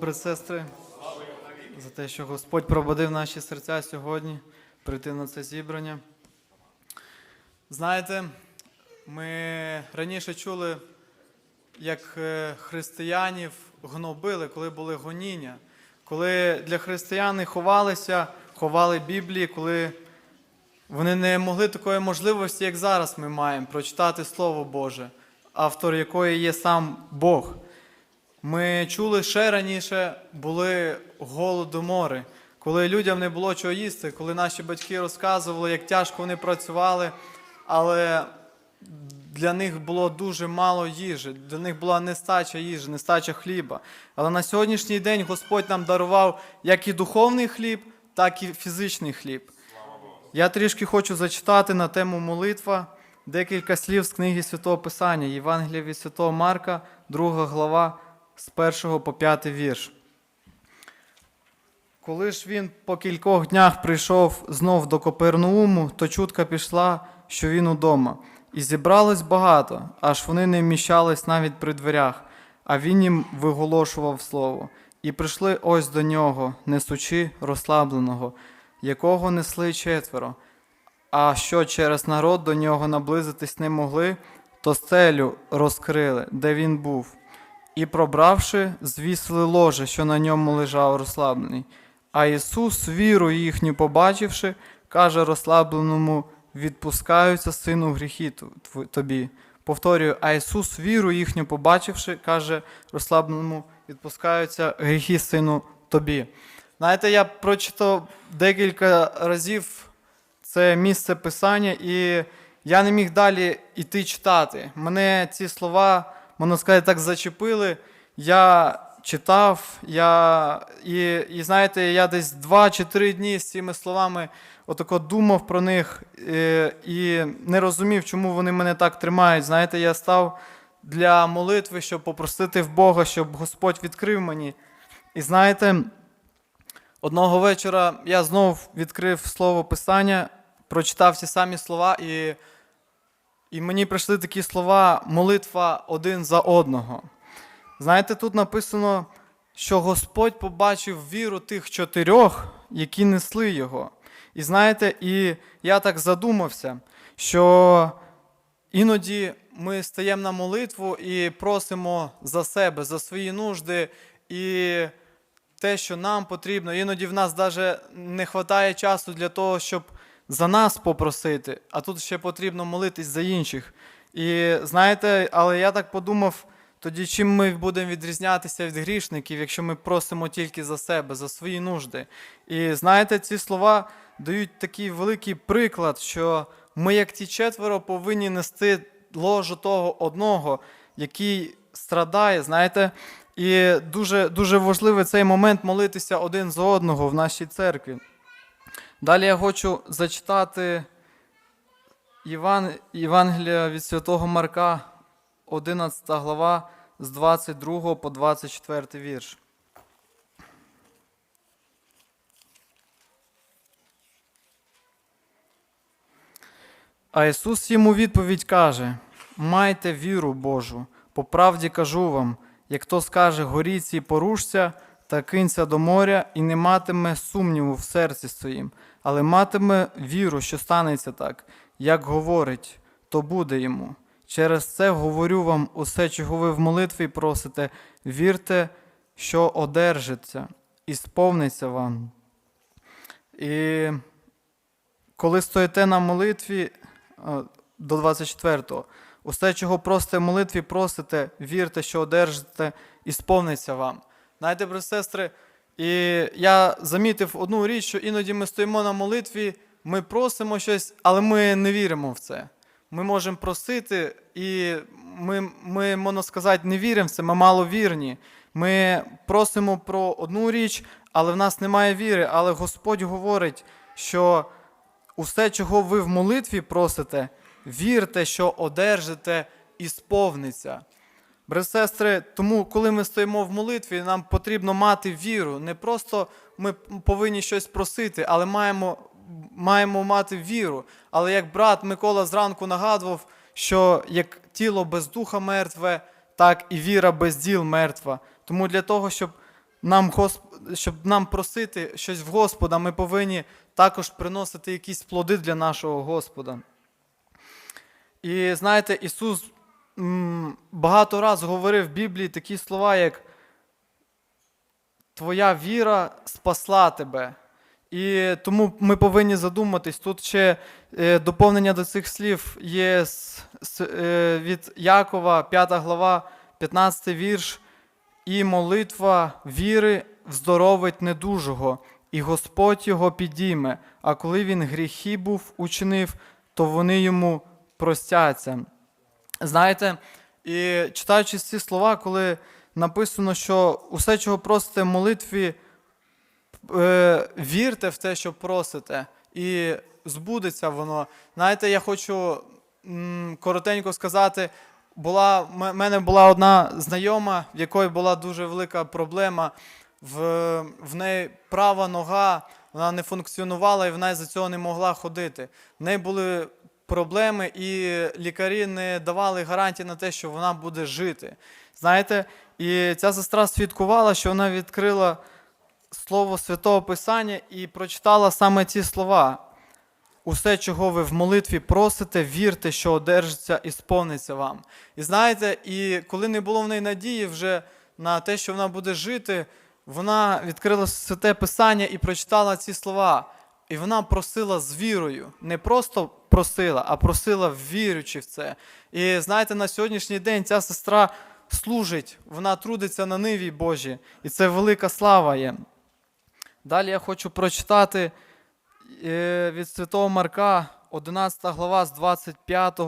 Брат сестри, за те, що Господь пробудив наші серця сьогодні, прийти на це зібрання. Знаєте, ми раніше чули, як е, християнів гнобили, коли були гоніння, коли для християни ховалися, ховали Біблії, коли вони не могли такої можливості, як зараз ми маємо, прочитати Слово Боже, автор якої є сам Бог. Ми чули ще раніше, були голодомори, коли людям не було чого їсти, коли наші батьки розказували, як тяжко вони працювали, але для них було дуже мало їжі, для них була нестача їжі, нестача хліба. Але на сьогоднішній день Господь нам дарував як і духовний хліб, так і фізичний хліб. Я трішки хочу зачитати на тему молитва декілька слів з книги Святого Писання, Євангелія від Святого Марка, 2 глава, з 1 по 5 вірш. Коли ж він по кількох днях прийшов знов до Копернауму, то чутка пішла, що він удома. І зібралось багато, аж вони не вміщались навіть при дверях, а він їм виголошував слово. І прийшли ось до нього, несучи розслабленого, якого несли четверо. А що через народ до нього наблизитись не могли, то стелю розкрили, де він був. І, пробравши, звісили ложе, що на ньому лежав розслаблений. А Ісус, віру їхню побачивши, каже розслабленому: відпускаються сину гріхи тобі. Повторюю, а Ісус, віру їхню побачивши, каже розслабленому, відпускаються гріхи сину тобі. Знаєте, я прочитав декілька разів це місце писання, і я не міг далі йти читати. Мене ці слова, можна сказати, так зачепили. Я читав, я, і, і знаєте, я десь два чи три дні з цими словами отако думав про них е, і не розумів, чому вони мене так тримають. Знаєте, я став для молитви, щоб попросити в Бога, щоб Господь відкрив мені. І знаєте, Одного вечора я знов відкрив слово Писання, прочитав ті самі слова, і, і мені прийшли такі слова молитва один за одного. Знаєте, тут написано, що Господь побачив віру тих чотирьох, які несли його. І знаєте, і я так задумався, що іноді ми стаємо на молитву і просимо за себе, за свої нужди. і те, що нам потрібно. Іноді в нас навіть не вистачає часу для того, щоб за нас попросити, а тут ще потрібно молитись за інших. І знаєте, але я так подумав, тоді чим ми будемо відрізнятися від грішників, якщо ми просимо тільки за себе, за свої нужди. І знаєте, ці слова дають такий великий приклад, що ми, як ті четверо, повинні нести ложу того одного, який страдає, знаєте, і дуже, дуже важливий цей момент молитися один за одного в нашій церкві. Далі я хочу зачитати Єван... Євангелія від Святого Марка, 11 глава, з 22 по 24 вірш. А Ісус йому відповідь каже: Майте віру Божу, по правді кажу вам, як хто скаже горіться і порушся, та кинься до моря, і не матиме сумніву в серці своїм, але матиме віру, що станеться так, як говорить, то буде йому. Через це говорю вам усе, чого ви в молитві просите, вірте, що одержиться, і сповниться вам. І коли стоїте на молитві е, до 24-го, усе, чого просите в молитві, просите, вірте, що одержите, і сповниться вам. Знаєте, брати сестри, і я замітив одну річ, що іноді ми стоїмо на молитві, ми просимо щось, але ми не віримо в це. Ми можемо просити, і ми, ми можна сказати, не віримо в це, ми маловірні. Ми просимо про одну річ, але в нас немає віри. Але Господь говорить, що усе, чого ви в молитві просите, вірте, що одержите і сповниться. Брати сестри, тому коли ми стоїмо в молитві, нам потрібно мати віру. Не просто ми повинні щось просити, але маємо, маємо мати віру. Але як брат Микола зранку нагадував, що як тіло без духа мертве, так і віра без діл мертва. Тому для того, щоб нам щоб нам просити щось в Господа, ми повинні також приносити якісь плоди для нашого Господа. І знаєте, Ісус багато раз говорив в Біблії такі слова, як Твоя віра спасла тебе. І тому ми повинні задуматись. Тут ще е, доповнення до цих слів є е, від Якова, 5 глава, 15 вірш. І молитва віри вздоровить недужого, і Господь його підійме. А коли він гріхи був учинив, то вони йому простяться. Знаєте, і читаючи ці слова, коли написано, що усе, чого просите в молитві, е, вірте в те, що просите, і збудеться воно. Знаєте, я хочу коротенько сказати. Була, в мене була одна знайома, в якої була дуже велика проблема. В, в неї права нога вона не функціонувала і вона з-за цього не могла ходити. В неї були проблеми, і лікарі не давали гарантії на те, що вона буде жити. Знаєте, і ця сестра свідкувала, що вона відкрила слово Святого Писання і прочитала саме ці слова. Усе, чого ви в молитві просите, вірте, що одержиться і сповниться вам. І знаєте, і коли не було в неї надії вже на те, що вона буде жити, вона відкрила святе Писання і прочитала ці слова. І вона просила з вірою. Не просто просила, а просила вірючи в це. І знаєте, на сьогоднішній день ця сестра служить, вона трудиться на ниві Божій. І це велика слава є. Далі я хочу прочитати е, від Святого Марка, 11 глава з 25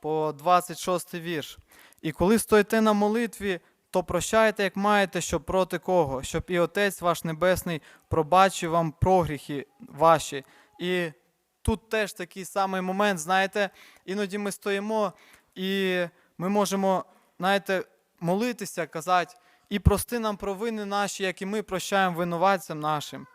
по 26 вірш. І коли стоїте на молитві, то прощайте, як маєте, щоб проти кого, щоб і Отець ваш Небесний пробачив вам прогріхи ваші. І тут теж такий самий момент, знаєте, іноді ми стоїмо і ми можемо, знаєте, молитися, казати, і прости нам провини наші, як і ми прощаємо винуватцям нашим.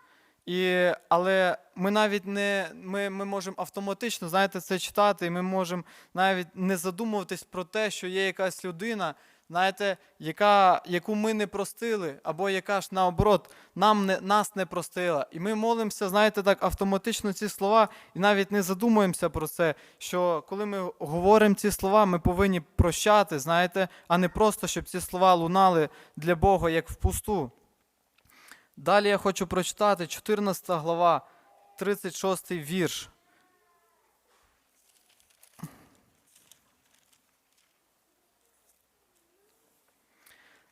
І, але ми навіть не ми, ми можемо автоматично знаєте, це читати, і ми можемо навіть не задумуватись про те, що є якась людина, знаєте, яка, яку ми не простили, або яка ж наоборот нам не, нас не простила. І ми молимося, знаєте, так автоматично ці слова, і навіть не задумуємося про це. Що коли ми говоримо ці слова, ми повинні прощати, знаєте, а не просто щоб ці слова лунали для Бога як впусту. Далі я хочу прочитати 14 глава, 36 вірш.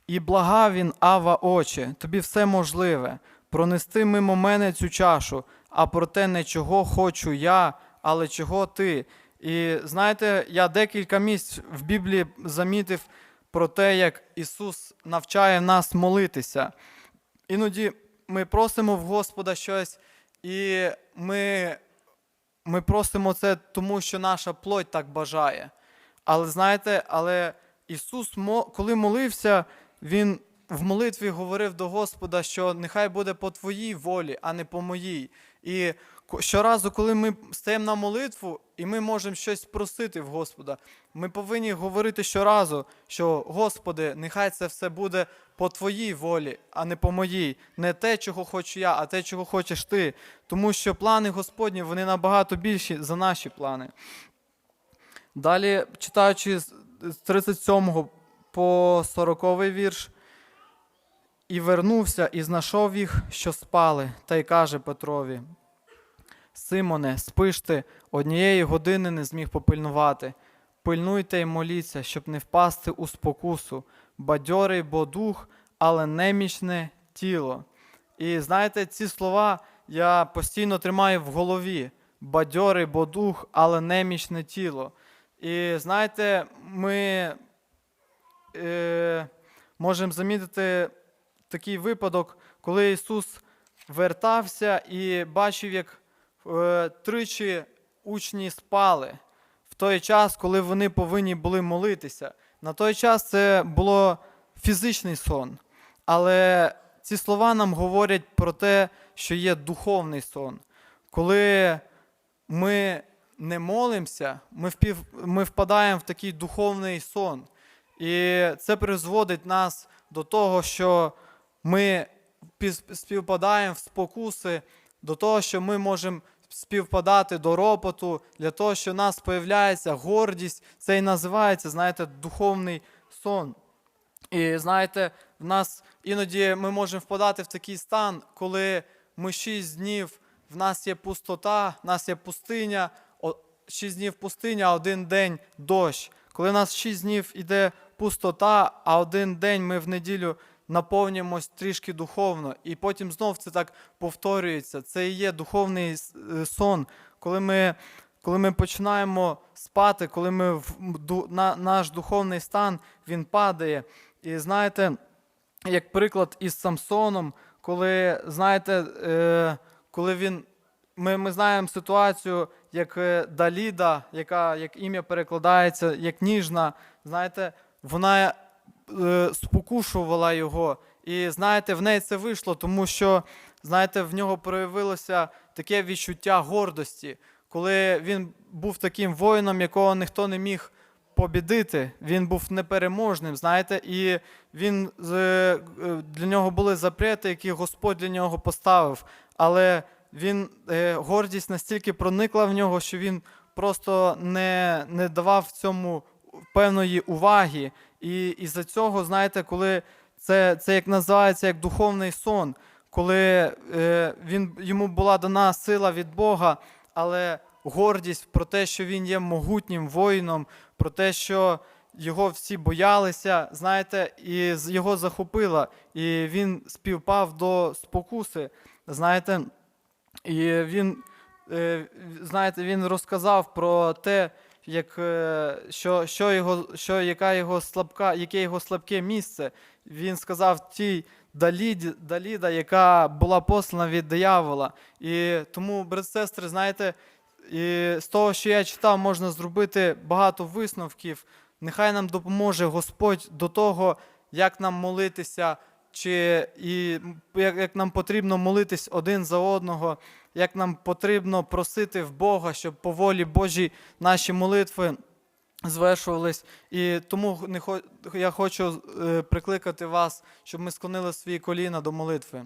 І благав він, Ава, очі, тобі все можливе, пронести мимо мене цю чашу, а проте не чого хочу я, але чого ти. І знаєте, я декілька місць в Біблії замітив про те, як Ісус навчає нас молитися. Іноді ми просимо в Господа щось, і ми, ми просимо це тому, що наша плоть так бажає. Але знаєте, але Ісус, коли молився, Він в молитві говорив до Господа, що нехай буде по Твоїй волі, а не по моїй. І щоразу, коли ми стаємо на молитву, і ми можемо щось просити в Господа, ми повинні говорити щоразу, що Господи, нехай це все буде по Твоїй волі, а не по моїй. Не те, чого хочу я, а те, чого хочеш ти. Тому що плани Господні вони набагато більші за наші плани. Далі, читаючи з з 37 по 40 вірш, і вернувся, і знайшов їх, що спали, та й каже Петрові: Симоне, спиш ти, однієї години не зміг попильнувати. Пильнуйте й моліться, щоб не впасти у спокусу, бадьорий бо дух, але немічне тіло. І знаєте, ці слова я постійно тримаю в голові: бадьорий бо дух, але немічне тіло. І знаєте, ми е, можемо замітити такий випадок, коли Ісус вертався і бачив, як е, тричі учні спали в той час, коли вони повинні були молитися. На той час це було фізичний сон. Але ці слова нам говорять про те, що є духовний сон. Коли ми не молимося, ми, впадаємо в такий духовний сон. І це призводить нас до того, що ми співпадаємо в спокуси, до того, що ми можемо співпадати до ропоту, для того, що в нас появляється гордість, це і називається, знаєте, духовний сон. І знаєте, в нас іноді ми можемо впадати в такий стан, коли ми шість днів, в нас є пустота, в нас є пустиня, шість днів пустиня, один день дощ. Коли в нас шість днів іде пустота, а один день ми в неділю наповнюємось трішки духовно, і потім знов це так повторюється. Це і є духовний е, сон, коли ми коли ми починаємо спати, коли ми на, наш духовний стан він падає. І знаєте, як приклад із Самсоном, коли знаєте, е, коли він. Ми, ми знаємо ситуацію, як е, Даліда, яка як ім'я перекладається як ніжна, знаєте, вона е, спокушувала його. І знаєте, в неї це вийшло, тому що знаєте, в нього проявилося таке відчуття гордості, коли він був таким воїном, якого ніхто не міг побідити. Він був непереможним, знаєте, і він е, для нього були запрети, які Господь для нього поставив. Але він е, гордість настільки проникла в нього, що він просто не, не давав цьому певної уваги. І із-за цього, знаєте, коли це, це як називається як духовний сон, коли е, він, йому була дана сила від Бога, але гордість про те, що він є могутнім воїном, про те, що його всі боялися, знаєте, і його захопила, і він співпав до спокуси. Знаєте, і він, е, знаєте, він розказав про те, як, е, що, що його, що, яка його слабка, яке його слабке місце. Він сказав тій Даліді, Даліда, яка була послана від диявола. І тому, брат сестри, знаєте, і з того, що я читав, можна зробити багато висновків. Нехай нам допоможе Господь до того, як нам молитися, чи і як, як нам потрібно молитись один за одного, як нам потрібно просити в Бога, щоб по волі Божій наші молитви звершувались. І тому я хочу е, прикликати вас, щоб ми склонили свої коліна до молитви.